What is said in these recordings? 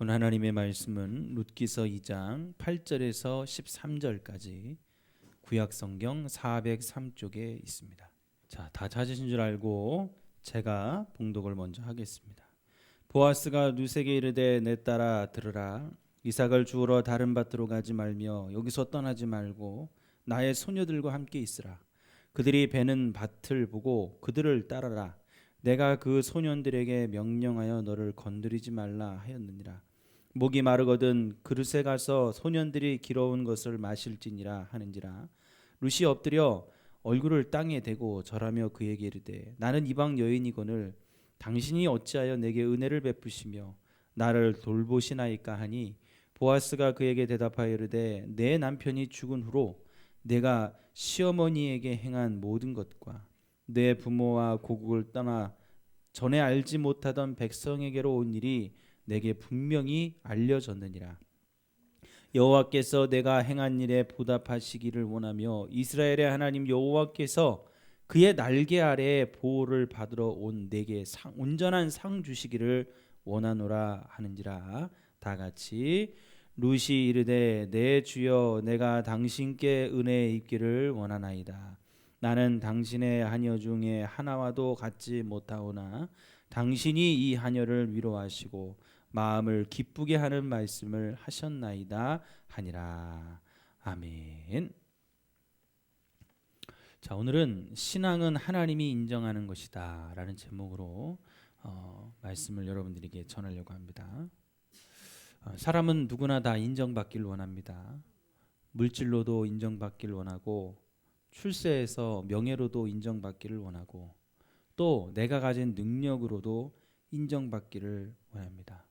오늘 하나님의 말씀은 룻기서 2장 8절에서 13절까지 구약 성경 403쪽에 있습니다. 자, 다 찾으신 줄 알고 제가 봉독을 먼저 하겠습니다. 보아스가 룻에게 이르되 내 딸아 들으라 이삭을 주우러 다른 밭으로 가지 말며 여기서 떠나지 말고 나의 소녀들과 함께 있으라 그들이 베는 밭을 보고 그들을 따라라 내가 그 소년들에게 명령하여 너를 건드리지 말라 하였느니라 목이 마르거든 그릇에 가서 소년들이 길어온 것을 마실지니라 하는지라. 룻이 엎드려 얼굴을 땅에 대고 절하며 그에게 이르되 나는 이방 여인이거늘 당신이 어찌하여 내게 은혜를 베푸시며 나를 돌보시나이까 하니? 보아스가 그에게 대답하여 이르되 내 남편이 죽은 후로 내가 시어머니에게 행한 모든 것과 내 부모와 고국을 떠나 전에 알지 못하던 백성에게로 온 일이 내게 분명히 알려졌느니라. 여호와께서 내가 행한 일에 보답하시기를 원하며 이스라엘의 하나님 여호와께서 그의 날개 아래에 보호를 받으러 온 내게 상, 온전한 상 주시기를 원하노라 하는지라 다 같이 루시 이르되 내 주여 내가 당신께 은혜 입기를 원하나이다 나는 당신의 하녀 중에 하나와도 같지 못하오나 당신이 이 하녀를 위로하시고 마음을 기쁘게 하는 말씀을 하셨나이다 하니라 아멘. 자 오늘은 신앙은 하나님이 인정하는 것이다라는 제목으로 어, 말씀을 여러분들에게 전하려고 합니다. 어, 사람은 누구나 다 인정받길 원합니다. 물질로도 인정받길 원하고 출세에서 명예로도 인정받기를 원하고 또 내가 가진 능력으로도 인정받기를 원합니다.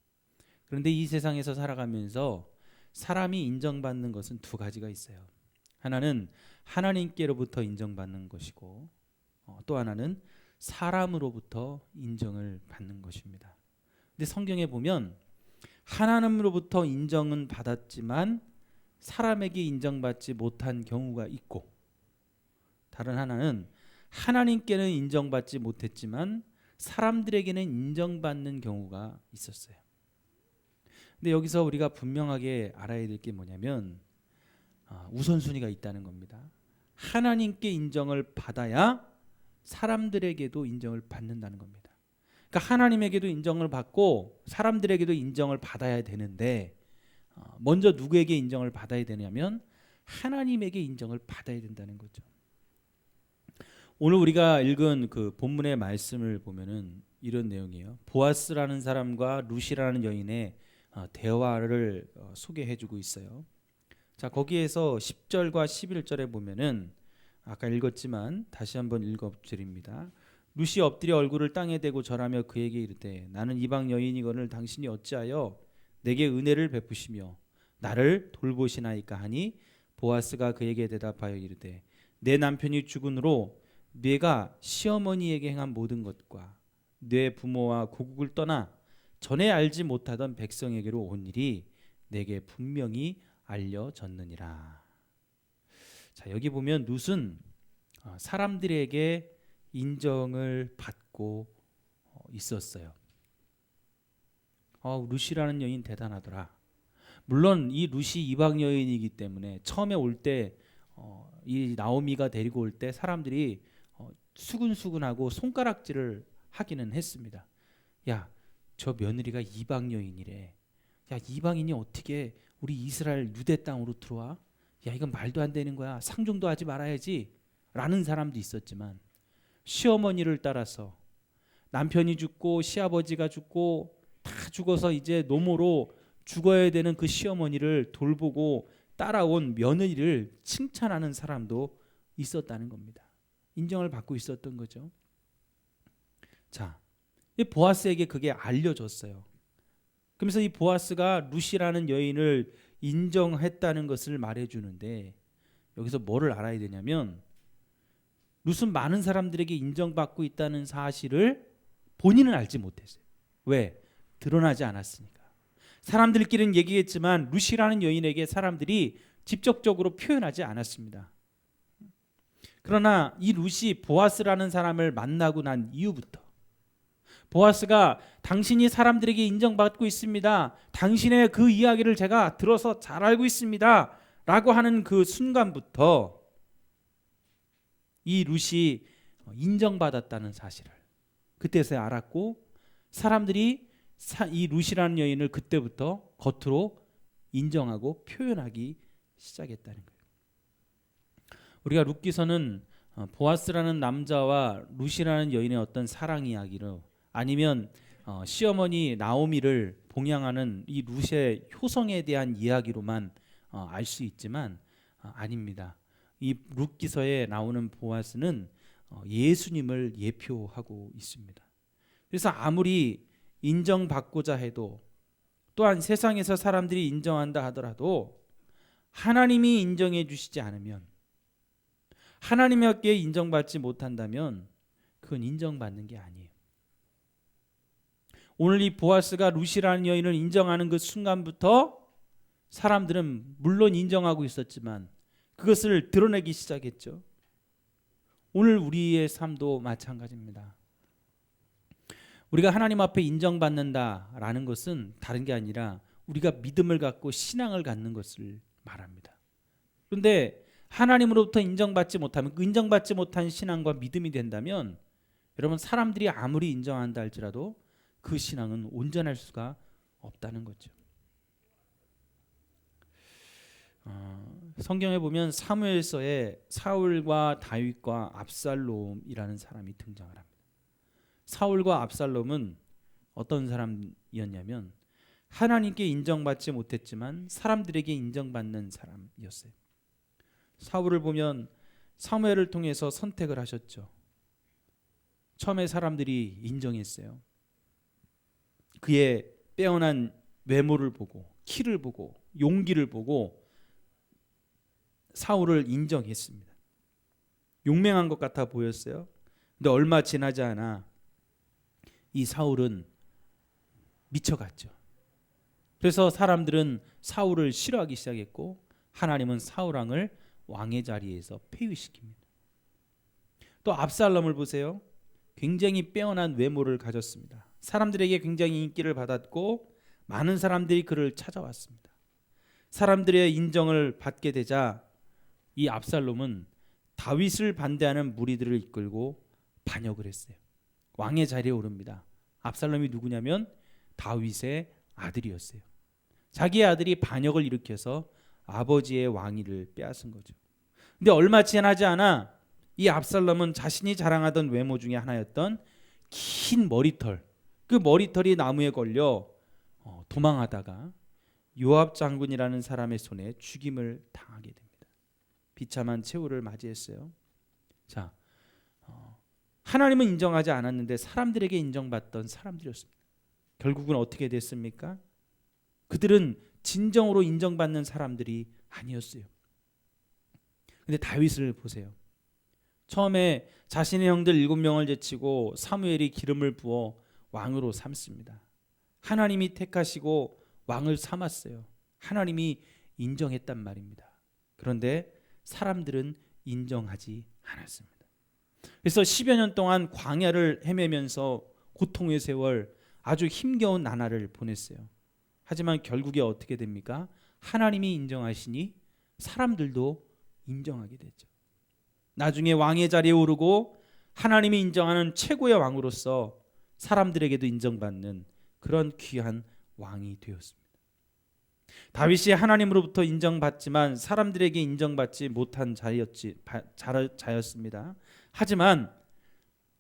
그런데 이 세상에서 살아가면서 사람이 인정받는 것은 두 가지가 있어요. 하나는 하나님께로부터 인정받는 것이고 어, 또 하나는 사람으로부터 인정을 받는 것입니다. 근데 성경에 보면 하나님으로부터 인정은 받았지만 사람에게 인정받지 못한 경우가 있고 다른 하나는 하나님께는 인정받지 못했지만 사람들에게는 인정받는 경우가 있었어요. 근데 여기서 우리가 분명하게 알아야 될 게 뭐냐면 아, 우선순위가 있다는 겁니다. 하나님께 인정을 받아야 사람들에게도 인정을 받는다는 겁니다. 그러니까 하나님에게도 인정을 받고 사람들에게도 인정을 받아야 되는데 어, 먼저 누구에게 인정을 받아야 되냐면 하나님에게 인정을 받아야 된다는 거죠. 오늘 우리가 읽은 그 본문의 말씀을 보면은 이런 내용이에요. 보아스라는 사람과 루시라는 여인의 어, 대화를 어, 소개해주고 있어요. 자 거기에서 10절과 11절에 보면은 아까 읽었지만 다시 한번 읽어드립니다. 루시 엎드려 얼굴을 땅에 대고 절하며 그에게 이르되 나는 이방 여인이거늘 당신이 어찌하여 내게 은혜를 베푸시며 나를 돌보시나이까 하니 보아스가 그에게 대답하여 이르되 내 남편이 죽은 후로 네가 시어머니에게 행한 모든 것과 내 부모와 고국을 떠나 전에 알지 못하던 백성에게로 온 일이 내게 분명히 알려졌느니라. 자 여기 보면 룻은 어, 사람들에게 인정을 받고 어, 있었어요. 어, 룻이라는 여인 대단하더라. 물론 이 룻이 이방 여인이기 때문에 처음에 올때이 나오미가 데리고 올 때 사람들이 수근수근하고 손가락질을 하기는 했습니다. 야, 저 며느리가 이방 여인이래. 야, 이방인이 어떻게 우리 이스라엘 유대 땅으로 들어와? 야, 이건 말도 안 되는 거야. 상종도 하지 말아야지. 라는 사람도 있었지만 시어머니를 따라서 남편이 죽고 시아버지가 죽고 다 죽어서 이제 노모로 죽어야 되는 그 시어머니를 돌보고 따라온 며느리를 칭찬하는 사람도 있었다는 겁니다. 인정을 받고 있었던 거죠. 자, 이 보아스에게 그게 알려졌어요. 그러면서 이 보아스가 루시라는 여인을 인정했다는 것을 말해주는데 여기서 뭐를 알아야 되냐면 룻은 많은 사람들에게 인정받고 있다는 사실을 본인은 알지 못했어요. 왜? 드러나지 않았으니까. 사람들끼리는 얘기했지만 루시라는 여인에게 사람들이 직접적으로 표현하지 않았습니다. 그러나 이 룻이 보아스라는 사람을 만나고 난 이후부터 보아스가 당신이 사람들에게 인정받고 있습니다. 당신의 그 이야기를 제가 들어서 잘 알고 있습니다. 라고 하는 그 순간부터 이 룻이 인정받았다는 사실을 그때서야 알았고 사람들이 이 룻이라는 여인을 그때부터 겉으로 인정하고 표현하기 시작했다는 거예요. 우리가 룻기서는 어, 보아스라는 남자와 룻이라는 여인의 어떤 사랑 이야기로 아니면 어, 시어머니 나오미를 봉양하는 이 룻의 효성에 대한 이야기로만 어, 알수 있지만 아닙니다. 이 룻기서에 나오는 보아스는 예수님을 예표하고 있습니다. 그래서 아무리 인정받고자 해도 또한 세상에서 사람들이 인정한다 하더라도 하나님이 인정해 주시지 않으면 하나님께 인정받지 못한다면 그건 인정받는 게 아니에요. 오늘 이 보아스가 루시라는 여인을 인정하는 그 순간부터 사람들은 물론 인정하고 있었지만 그것을 드러내기 시작했죠. 오늘 우리의 삶도 마찬가지입니다. 우리가 하나님 앞에 인정받는다라는 것은 다른 게 아니라 우리가 믿음을 갖고 신앙을 갖는 것을 말합니다. 그런데 하나님으로부터 인정받지 못하면 그 인정받지 못한 신앙과 믿음이 된다면 여러분 사람들이 아무리 인정한다 할지라도 그 신앙은 온전할 수가 없다는 거죠. 어, 성경에 보면 사무엘서에 사울과 다윗과 압살롬이라는 사람이 등장을 합니다. 사울과 압살롬은 어떤 사람이었냐면 하나님께 인정받지 못했지만 사람들에게 인정받는 사람이었어요. 사울을 보면 사무엘을 통해서 선택을 하셨죠. 처음에 사람들이 인정했어요. 그의 빼어난 외모를 보고 키를 보고 용기를 보고 사울을 인정했습니다. 용맹한 것 같아 보였어요. 근데 얼마 지나지 않아 이 사울은 미쳐갔죠. 그래서 사람들은 사울을 싫어하기 시작했고 하나님은 사울 왕을 왕의 자리에서 폐위시킵니다. 또 압살롬을 보세요. 굉장히 빼어난 외모를 가졌습니다. 사람들에게 굉장히 인기를 받았고 많은 사람들이 그를 찾아왔습니다. 사람들의 인정을 받게 되자 이 압살롬은 다윗을 반대하는 무리들을 이끌고 반역을 했어요. 왕의 자리에 오릅니다. 압살롬이 누구냐면 다윗의 아들이었어요. 자기의 아들이 반역을 일으켜서 아버지의 왕위를 빼앗은 거죠. 근데 얼마 지나지 않아 이 압살롬은 자신이 자랑하던 외모 중에 하나였던 긴 머리털, 그 머리털이 나무에 걸려 어, 도망하다가 요압 장군이라는 사람의 손에 죽임을 당하게 됩니다. 비참한 최후를 맞이했어요. 자, 어, 하나님은 인정하지 않았는데 사람들에게 인정받던 사람들이었습니다. 결국은 어떻게 됐습니까? 그들은 진정으로 인정받는 사람들이 아니었어요. 근데 다윗을 보세요. 처음에 자신의 형들 일곱 명을 제치고 사무엘이 기름을 부어 왕으로 삼습니다. 하나님이 택하시고 왕을 삼았어요. 하나님이 인정했단 말입니다. 그런데 사람들은 인정하지 않았습니다. 그래서 10여 년 동안 광야를 헤매면서 고통의 세월 아주 힘겨운 나날을 보냈어요. 하지만 결국에 어떻게 됩니까? 하나님이 인정하시니 사람들도 인정하게 되죠. 나중에 왕의 자리에 오르고 하나님이 인정하는 최고의 왕으로서 사람들에게도 인정받는 그런 귀한 왕이 되었습니다. 다윗이 하나님으로부터 인정받지만 사람들에게 인정받지 못한 자였지 자였습니다. 하지만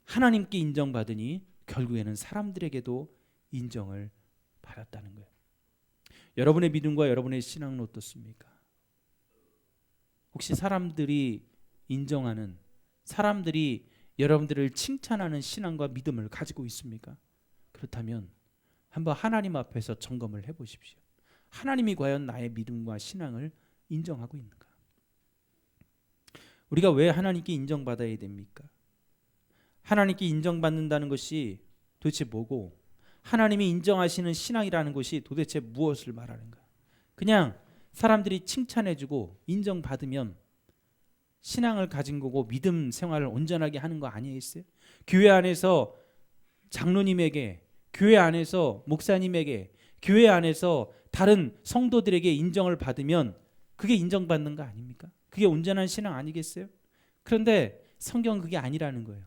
하나님께 인정받으니 결국에는 사람들에게도 인정을 받았다는 거예요. 여러분의 믿음과 여러분의 신앙은 어떻습니까? 혹시 사람들이 인정하는 사람들이 여러분들을 칭찬하는 신앙과 믿음을 가지고 있습니까? 그렇다면 한번 하나님 앞에서 점검을 해 보십시오. 하나님이 과연 나의 믿음과 신앙을 인정하고 있는가? 우리가 왜 하나님께 인정받아야 됩니까? 하나님께 인정받는다는 것이 도대체 뭐고 하나님이 인정하시는 신앙이라는 것이 도대체 무엇을 말하는가? 그냥 사람들이 칭찬해주고 인정받으면 신앙을 가진 거고 믿음 생활을 온전하게 하는 거 아니겠어요? 교회 안에서 장로님에게 교회 안에서 목사님에게 교회 안에서 다른 성도들에게 인정을 받으면 그게 인정받는 거 아닙니까? 그게 온전한 신앙 아니겠어요? 그런데 성경은 그게 아니라는 거예요.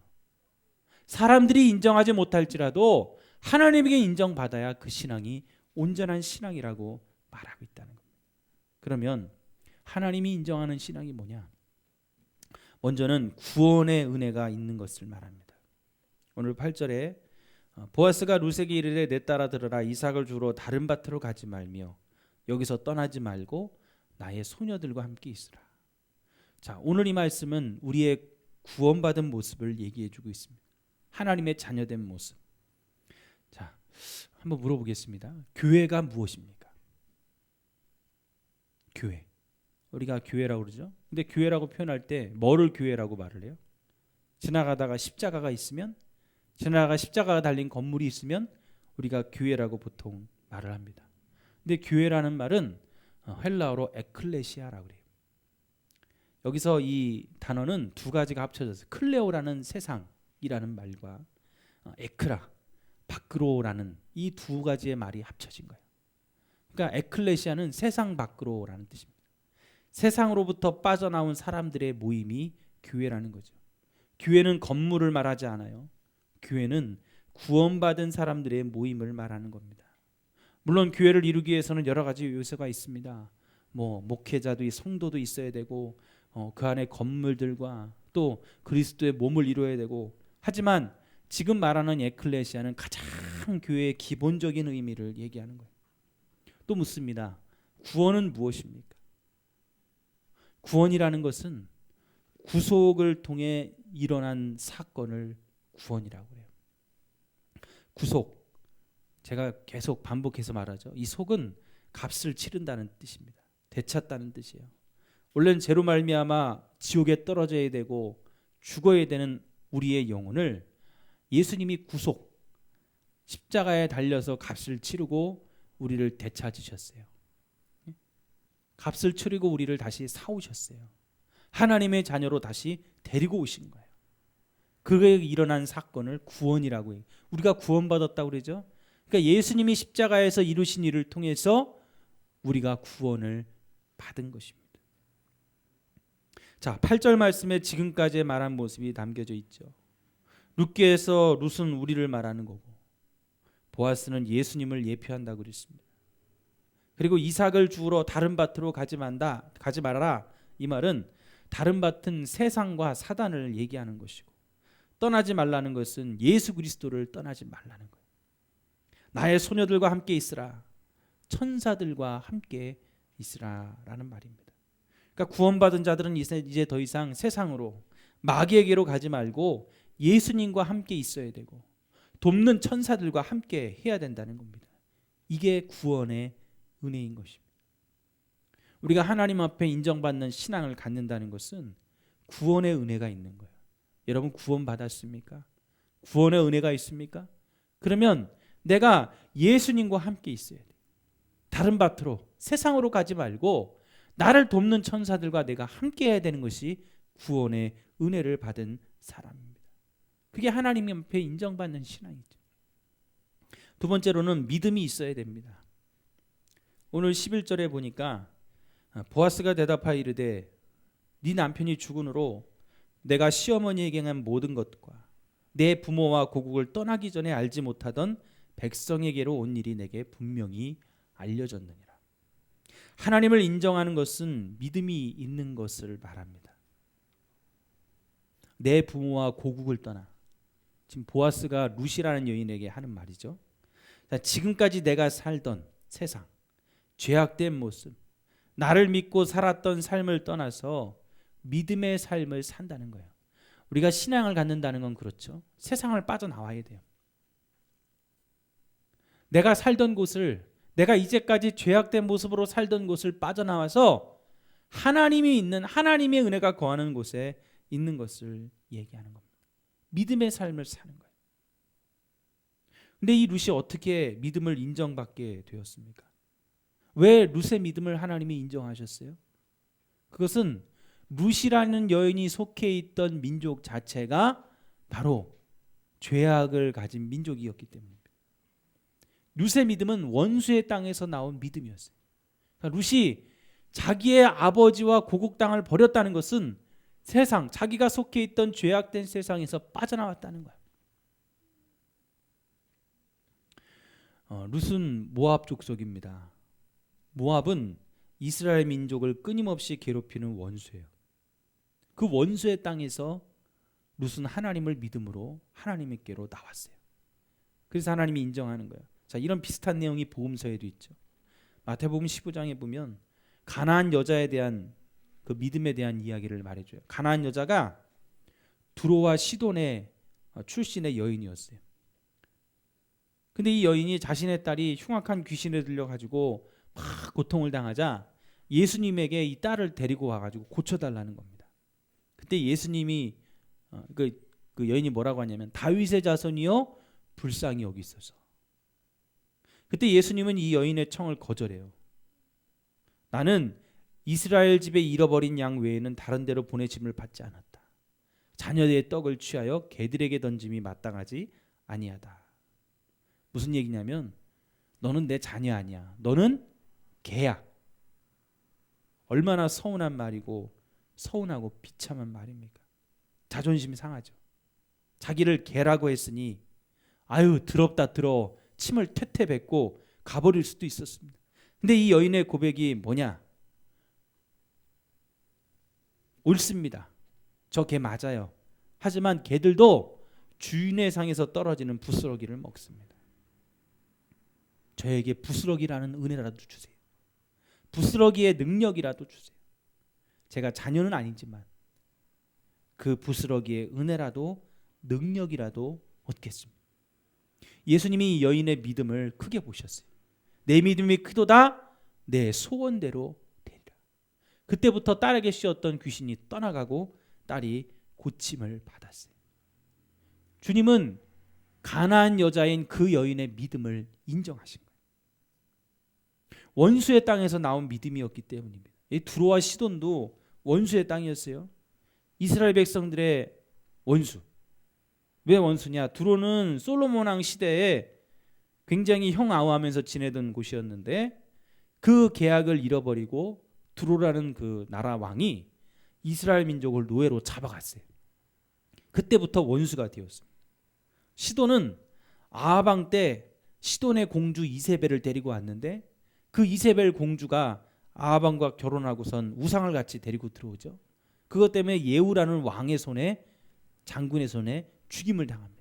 사람들이 인정하지 못할지라도 하나님에게 인정받아야 그 신앙이 온전한 신앙이라고 말하고 있다는 겁니다. 그러면 하나님이 인정하는 신앙이 뭐냐? 먼저는 구원의 은혜가 있는 것을 말합니다. 오늘 8절에 어, 보아스가 루세게 이르되 내 따라 들어라 이삭을 주러 다른 밭으로 가지 말며 여기서 떠나지 말고 나의 소녀들과 함께 있으라. 자, 오늘 이 말씀은 우리의 구원받은 모습을 얘기해 주고 있습니다. 하나님의 자녀된 모습. 자, 한번 물어보겠습니다. 교회가 무엇입니까? 교회. 우리가 교회라고 그러죠. 근데 교회라고 표현할 때 뭐를 교회라고 말을 해요? 지나가다가 십자가가 있으면 지나가 십자가가 달린 건물이 있으면 우리가 교회라고 보통 말을 합니다. 근데 교회라는 말은 어, 헬라어로 에클레시아라고 그래요. 여기서 이 단어는 두 가지가 합쳐져서 클레오라는 세상이라는 말과 어, 에크라 밖으로라는 이 두 가지의 말이 합쳐진 거예요. 그러니까 에클레시아는 세상 밖으로라는 뜻입니다. 세상으로부터 빠져나온 사람들의 모임이 교회라는 거죠. 교회는 건물을 말하지 않아요. 교회는 구원받은 사람들의 모임을 말하는 겁니다. 물론 교회를 이루기 위해서는 여러 가지 요소가 있습니다. 뭐 목회자도 성도도 있어야 되고 어, 그 안에 건물들과 또 그리스도의 몸을 이루어야 되고 하지만 지금 말하는 에클레시아는 가장 교회의 기본적인 의미를 얘기하는 거예요. 또 묻습니다. 구원은 무엇입니까? 구원이라는 것은 구속을 통해 일어난 사건을 구원이라고 해요. 구속. 제가 계속 반복해서 말하죠. 이 속은 값을 치른다는 뜻입니다. 되찾다는 뜻이에요. 원래는 죄로 말미암아 지옥에 떨어져야 되고 죽어야 되는 우리의 영혼을 예수님이 구속 십자가에 달려서 값을 치르고 우리를 되찾으셨어요. 값을 치르고 우리를 다시 사오셨어요. 하나님의 자녀로 다시 데리고 오신 거예요. 그게 일어난 사건을 구원이라고 해요. 우리가 구원받았다고 그러죠. 그러니까 예수님이 십자가에서 이루신 일을 통해서 우리가 구원을 받은 것입니다. 자, 8절 말씀에 지금까지 말한 모습이 담겨져 있죠. 룻게에서 룻은 우리를 말하는 거고 보아스는 예수님을 예표한다고 그랬습니다. 그리고 이삭을 주우러 다른 밭으로 가지 만다 가지 말아라. 이 말은 다른 밭은 세상과 사단을 얘기하는 것이고 떠나지 말라는 것은 예수 그리스도를 떠나지 말라는 거예요. 나의 소녀들과 함께 있으라. 천사들과 함께 있으라라는 말입니다. 그러니까 구원받은 자들은 이제 더 이상 세상으로 마귀에게로 가지 말고 예수님과 함께 있어야 되고 돕는 천사들과 함께 해야 된다는 겁니다. 이게 구원의 은혜인 것입니다. 우리가 하나님 앞에 인정받는 신앙을 갖는다는 것은 구원의 은혜가 있는 거예요. 여러분 구원 받았습니까? 구원의 은혜가 있습니까? 그러면 내가 예수님과 함께 있어야 돼. 다른 밭으로 세상으로 가지 말고 나를 돕는 천사들과 내가 함께 해야 되는 것이 구원의 은혜를 받은 사람입니다. 그게 하나님 앞에 인정받는 신앙이죠. 두 번째로는 믿음이 있어야 됩니다. 오늘 11절에 보니까 보아스가 대답하여 이르되 네 남편이 죽은으로 내가 시어머니에게 한 모든 것과 내 부모와 고국을 떠나기 전에 알지 못하던 백성에게로 온 일이 내게 분명히 알려졌느니라. 하나님을 인정하는 것은 믿음이 있는 것을 말합니다. 내 부모와 고국을 떠나 지금 보아스가 루시라는 여인에게 하는 말이죠. 지금까지 내가 살던 세상 죄악된 모습, 나를 믿고 살았던 삶을 떠나서 믿음의 삶을 산다는 거예요. 우리가 신앙을 갖는다는 건 그렇죠. 세상을 빠져나와야 돼요. 내가 살던 곳을 내가 이제까지 죄악된 모습으로 살던 곳을 빠져나와서 하나님이 있는 하나님의 은혜가 거하는 곳에 있는 것을 얘기하는 겁니다. 믿음의 삶을 사는 거예요. 근데 이 룻이 어떻게 믿음을 인정받게 되었습니까? 왜 룻의 믿음을 하나님이 인정하셨어요? 그것은 룻이라는 여인이 속해 있던 민족 자체가 바로 죄악을 가진 민족이었기 때문입니다. 룻의 믿음은 원수의 땅에서 나온 믿음이었어요. 그러니까 룻이 자기의 아버지와 고국 땅을 버렸다는 것은 세상 자기가 속해 있던 죄악된 세상에서 빠져나왔다는 거예요. 어, 룻은 모압 족속입니다. 모압은 이스라엘 민족을 끊임없이 괴롭히는 원수예요. 그 원수의 땅에서 룻은 하나님을 믿음으로 하나님께로 나왔어요. 그래서 하나님이 인정하는 거예요. 자, 이런 비슷한 내용이 복음서에도 있죠. 마태복음 15장에 보면 가나안 여자에 대한 그 믿음에 대한 이야기를 말해줘요. 가나안 여자가 두로와 시돈의 출신의 여인이었어요. 근데 이 여인이 자신의 딸이 흉악한 귀신에 들려 가지고 막 고통을 당하자 예수님에게 이 딸을 데리고 와가지고 고쳐달라는 겁니다. 그때 예수님이 어, 그, 그 여인이 뭐라고 하냐면 다윗의 자손이요 불쌍히 여기소서. 그때 예수님은 이 여인의 청을 거절해요. 나는 이스라엘 집에 잃어버린 양 외에는 다른 데로 보내짐을 받지 않았다. 자녀의 떡을 취하여 개들에게 던짐이 마땅하지 아니하다. 무슨 얘기냐면 너는 내 자녀 아니야. 너는 개야. 얼마나 서운한 말이고 서운하고 비참한 말입니까? 자존심이 상하죠. 자기를 개라고 했으니 아유 더럽다 더러 침을 퇴퇴 뱉고 가버릴 수도 있었습니다. 근데 이 여인의 고백이 뭐냐? 옳습니다. 저 개 맞아요. 하지만 개들도 주인의 상에서 떨어지는 부스러기를 먹습니다. 저에게 부스러기라는 은혜라도 주세요. 부스러기의 능력이라도 주세요. 제가 자녀는 아니지만 그 부스러기의 은혜라도 능력이라도 얻겠습니다. 예수님이 이 여인의 믿음을 크게 보셨어요. 내 믿음이 크도다 내 소원대로 되리라. 그때부터 딸에게 씌었던 귀신이 떠나가고 딸이 고침을 받았어요. 주님은 가나안 여자인 그 여인의 믿음을 인정하신 거예요. 원수의 땅에서 나온 믿음이었기 때문입니다. 이 두로와 시돈도 원수의 땅이었어요. 이스라엘 백성들의 원수. 왜 원수냐? 두로는 솔로몬 왕 시대에 굉장히 형아우하면서 지내던 곳이었는데 그 계약을 잃어버리고 두로라는 그 나라 왕이 이스라엘 민족을 노예로 잡아갔어요. 그때부터 원수가 되었습니다. 시돈은 아방 때 시돈의 공주 이세벨을 데리고 왔는데 그 이세벨 공주가 아방과 결혼하고선 우상을 같이 데리고 들어오죠. 그것 때문에 예후라는 왕의 손에 장군의 손에 죽임을 당합니다.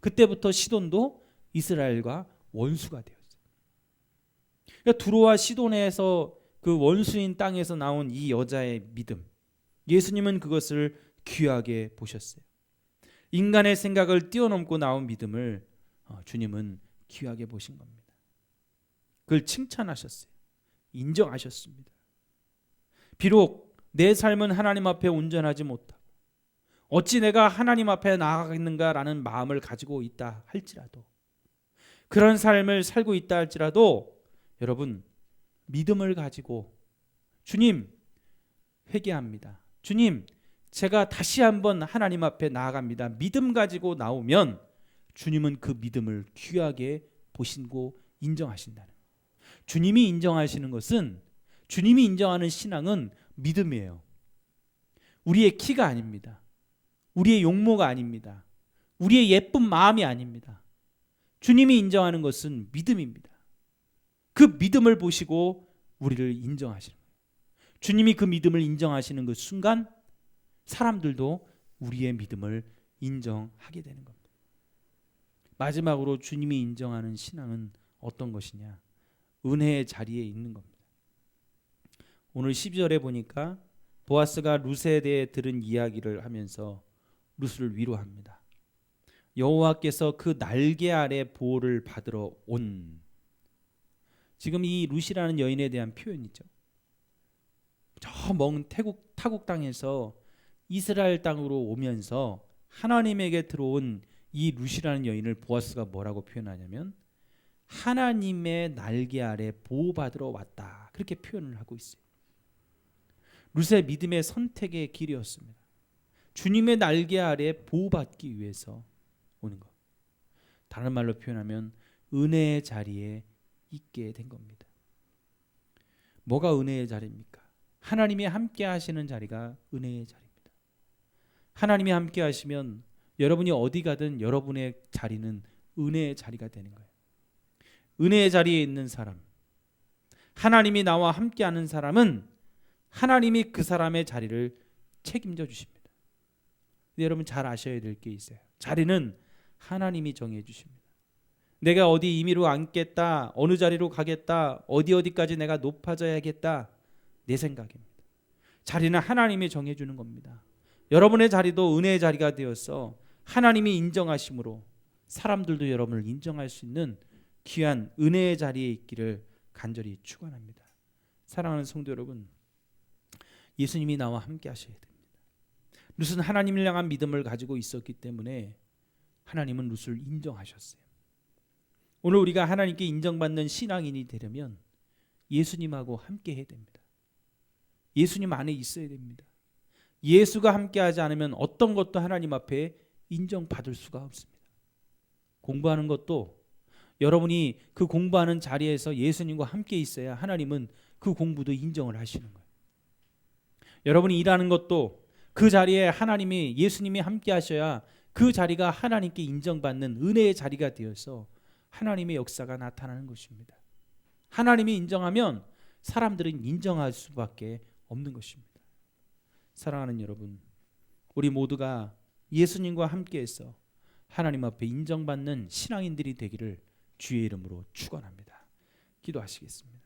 그때부터 시돈도 이스라엘과 원수가 되었어요. 그러니까 두로와 시돈에서 그 원수인 땅에서 나온 이 여자의 믿음. 예수님은 그것을 귀하게 보셨어요. 인간의 생각을 뛰어넘고 나온 믿음을 어, 주님은 귀하게 보신 겁니다. 그걸 칭찬하셨어요. 인정하셨습니다. 비록 내 삶은 하나님 앞에 온전하지 못하고 어찌 내가 하나님 앞에 나아가겠는가라는 마음을 가지고 있다 할지라도 그런 삶을 살고 있다 할지라도 여러분 믿음을 가지고 주님 회개합니다. 주님 제가 다시 한번 하나님 앞에 나아갑니다. 믿음 가지고 나오면 주님은 그 믿음을 귀하게 보신고 인정하신다는 주님이 인정하시는 것은 주님이 인정하는 신앙은 믿음이에요. 우리의 키가 아닙니다. 우리의 용모가 아닙니다. 우리의 예쁜 마음이 아닙니다. 주님이 인정하는 것은 믿음입니다. 그 믿음을 보시고 우리를 인정하시는 거예요. 주님이 그 믿음을 인정하시는 그 순간 사람들도 우리의 믿음을 인정하게 되는 겁니다. 마지막으로 주님이 인정하는 신앙은 어떤 것이냐? 은혜의 자리에 있는 겁니다. 오늘 12절에 보니까 보아스가 룻에 대해 들은 이야기를 하면서 룻을 위로합니다. 여호와께서 그 날개 아래 보호를 받으러 온 지금 이 룻이라는 여인에 대한 표현이죠. 저 먼 태국 타국 땅에서 이스라엘 땅으로 오면서 하나님에게 들어온 이 룻이라는 여인을 보아스가 뭐라고 표현하냐면 하나님의 날개 아래 보호받으러 왔다. 그렇게 표현을 하고 있어요. 룻의 믿음의 선택의 길이었습니다. 주님의 날개 아래 보호받기 위해서 오는 것. 다른 말로 표현하면 은혜의 자리에 있게 된 겁니다. 뭐가 은혜의 자리입니까? 하나님이 함께 하시는 자리가 은혜의 자리입니다. 하나님이 함께 하시면 여러분이 어디 가든 여러분의 자리는 은혜의 자리가 되는 거예요. 은혜의 자리에 있는 사람, 하나님이 나와 함께 하는 사람은 하나님이 그 사람의 자리를 책임져 주십니다. 여러분 잘 아셔야 될 게 있어요. 자리는 하나님이 정해 주십니다. 내가 어디 임의로 앉겠다, 어느 자리로 가겠다, 어디 어디까지 내가 높아져야겠다 내 생각입니다. 자리는 하나님이 정해 주는 겁니다. 여러분의 자리도 은혜의 자리가 되어서 하나님이 인정하심으로 사람들도 여러분을 인정할 수 있는 귀한 은혜의 자리에 있기를 간절히 축원합니다. 사랑하는 성도 여러분, 예수님이 나와 함께 하셔야 됩니다. 룻은 하나님을 향한 믿음을 가지고 있었기 때문에 하나님은 룻을 인정하셨어요. 오늘 우리가 하나님께 인정받는 신앙인이 되려면 예수님하고 함께 해야 됩니다. 예수님 안에 있어야 됩니다. 예수가 함께하지 않으면 어떤 것도 하나님 앞에 인정받을 수가 없습니다. 공부하는 것도 여러분이 그 공부하는 자리에서 예수님과 함께 있어야 하나님은 그 공부도 인정을 하시는 거예요. 여러분이 일하는 것도 그 자리에 하나님이 예수님이 함께 하셔야 그 자리가 하나님께 인정받는 은혜의 자리가 되어서 하나님의 역사가 나타나는 것입니다. 하나님이 인정하면 사람들은 인정할 수밖에 없는 것입니다. 사랑하는 여러분, 우리 모두가 예수님과 함께해서 하나님 앞에 인정받는 신앙인들이 되기를 주의 이름으로 축원합니다. 기도하시겠습니다.